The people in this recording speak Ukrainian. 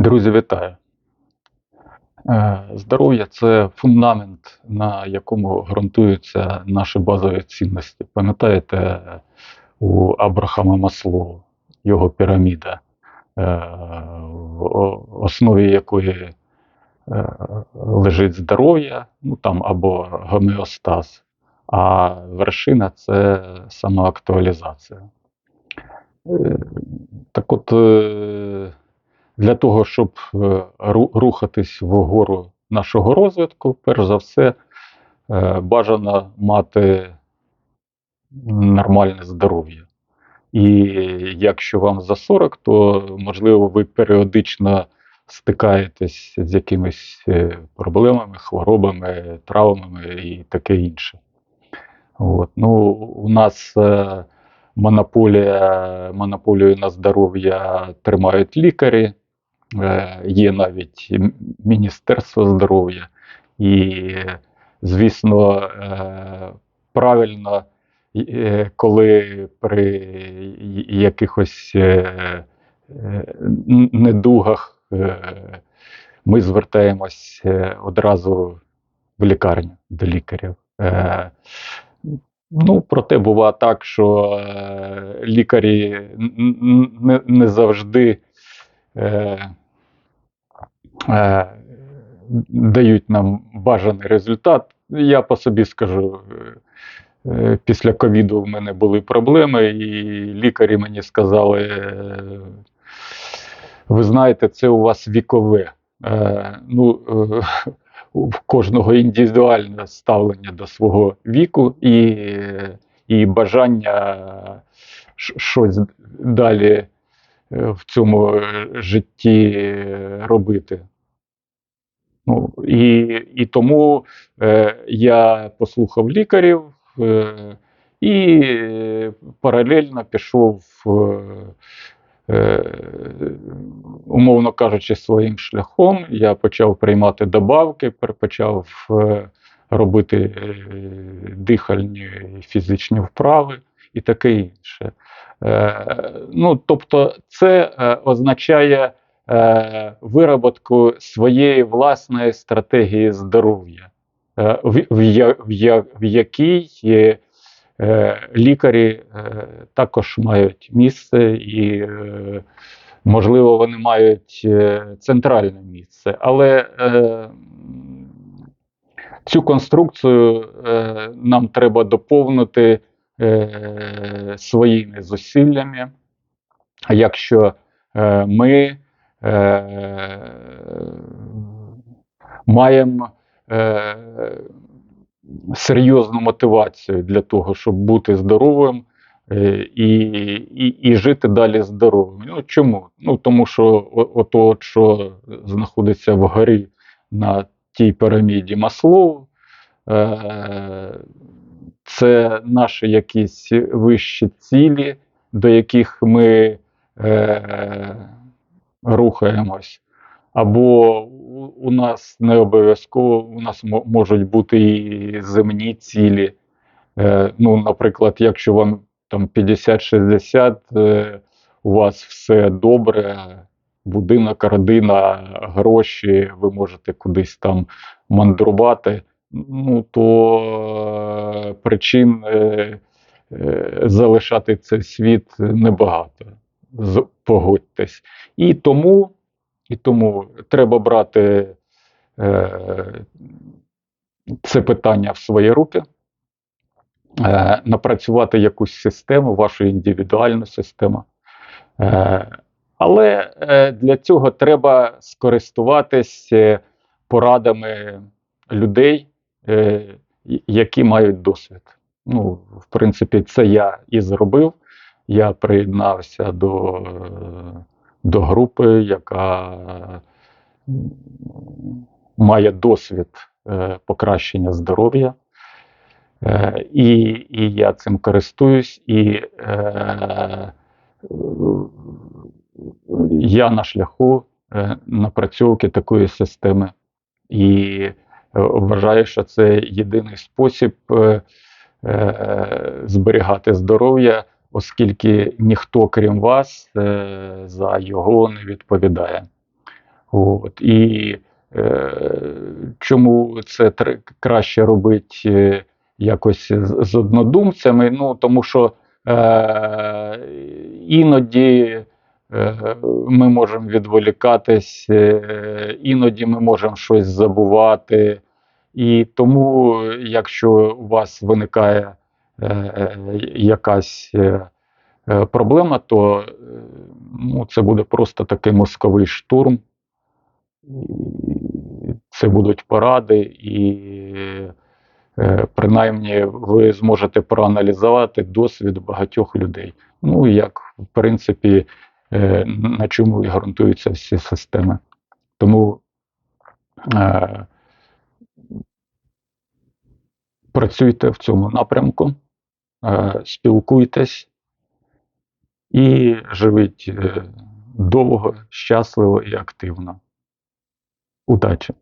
Друзі, вітаю! Е, Здоров'я це фундамент, на якому ґрунтуються наші базові цінності. Пам'ятаєте, у Абрахама Маслоу його піраміда, е, в основі якої е, лежить здоров'я, ну там або гомеостаз, а вершина це самоактуалізація. Так от, для того, щоб е, рухатись вгору нашого розвитку, перш за все, е, бажано мати нормальне здоров'я. І якщо вам за 40, то можливо ви періодично стикаєтесь з якимись е, проблемами, хворобами, травмами і таке інше. От. Ну, у нас монополія, монополію на здоров'я тримають лікарі, є навіть Міністерство здоров'я. І, звісно, е, правильно, е, коли при якихось е, е, недугах е, ми звертаємось е, одразу в лікарню до лікарів. Е, Ну, проте буває так, що е, лікарі не, завжди е, е, дають нам бажаний результат. Я по собі скажу, е, е, після ковіду в мене були проблеми, і лікарі мені сказали: е, ви знаєте, це у вас вікове. Е, ну, е, в кожного індивідуальне ставлення до свого віку і, і бажання щось далі е, в цьому е, житті е, робити. Ну, і, і тому е, я послухав лікарів е, і паралельно пішов, е, е, умовно кажучи, своїм шляхом. Я почав приймати добавки, почав е, робити е, дихальні фізичні вправи і таке інше. Е, ну, тобто, це означає е, вироботку своєї власної стратегії здоров'я, е, в, в, в, в якій е, е, лікарі е, також мають місце і, е, можливо, вони мають е, центральне місце. Але е, цю конструкцію е, нам треба доповнити е, своїми зусиллями. Якщо е, ми е, маємо е, серйозну мотивацію для того, щоб бути здоровим е, і, і, і жити далі здоровим. Ну, чому? Ну, тому що ото, що знаходиться вгорі на тій піраміді Маслоу, е, це наші якісь вищі цілі, до яких ми рухаємось. Або у, нас не обов'язково, у нас можуть бути і земні цілі. Е, ну, наприклад, якщо вам там 50-60, е, у вас все добре, будинок, родина, гроші, ви можете кудись там мандрувати, ну то е, причин е, е, залишати цей світ небагато. Погодьтесь. І тому, і тому треба брати е, це питання в свої руки, е, напрацювати якусь систему, вашу індивідуальну систему. Е, але е, для цього треба скористуватись е, порадами людей, е, які мають досвід. Ну, в принципі, це я і зробив. Я приєднався до, до групи, яка має досвід е, покращення здоров'я. Е, і, і я цим користуюсь, і е, я на шляху е, напрацьовки такої системи. І вважаю, що це єдиний спосіб е, зберігати здоров'я, оскільки ніхто, крім вас, е, за його не відповідає. От. І е, чому це краще робити якось з, однодумцями? Ну, тому що е, іноді е, ми можемо відволікатись, е, іноді ми можемо щось забувати. І тому, якщо у вас виникає е, е, якась е, е, проблема, то е, ну, це буде просто такий мозковий штурм. Це будуть поради, і е, принаймні ви зможете проаналізувати досвід багатьох людей. Ну, як в принципі, е, на чому і ґрунтуються всі системи. Тому е, працюйте в цьому напрямку, е, спілкуйтесь і живіть е, довго, щасливо і активно. Удачі!